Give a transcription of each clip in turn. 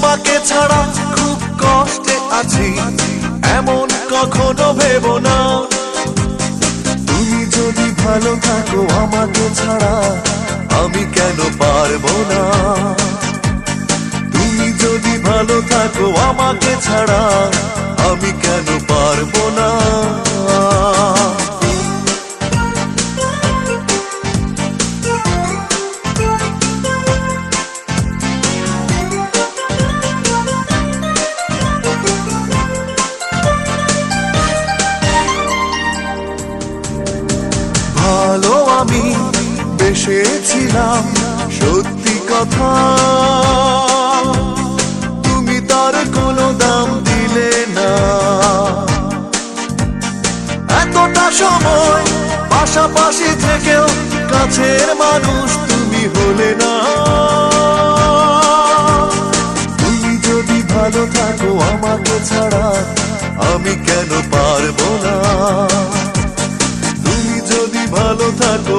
তোমাকে ছাড়া খুব কষ্টে আছি। এমন কখনো ভেব না। তুমি যদি ভালো থাকো আমাকে ছাড়া, আমি কেন পারব না? তুমি যদি ভালো থাকো আমাকে ছাড়া বেসেছিলাম। সত্যি কথা, তুমি তার কোনো দাম দিলে না। এতটা সময় পাশাপাশি থেকেও কাছের মানুষ তুমি হলে না। তুমি যদি ভালো থাকো আমাকে ছাড়া, আমি কেন পারব না? তুমি যদি ভালো থাকো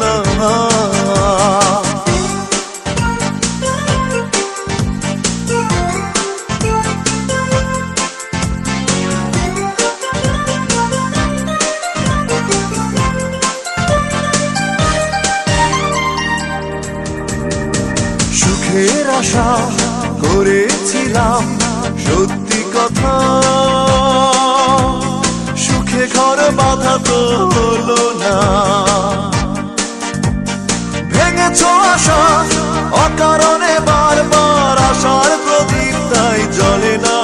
না? সুখের আশা করেছিলাম সত্যি কথা। সুখে ঘর বাধা তো হলো না। ভেঙেছ আশা, অকারণে বারবার আশার প্রদীপ তাই জ্বলে না।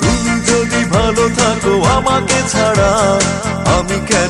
তুমি যদি ভালো থাকো আমাকে ছাড়া, আমি কেন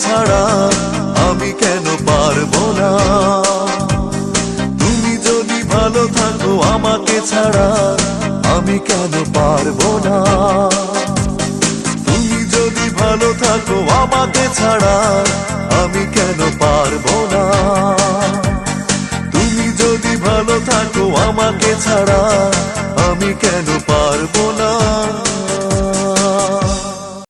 ছাড়া আমি কেন পারব না? তুমি যদি ভালো থাকো আমাকে ছাড়া আমি কেন পারব না? তুমি যদি ভালো থাকো আমাকে ছাড়া আমি কেন পারব না? তুমি যদি ভালো থাকো আমাকে ছাড়া আমি কেন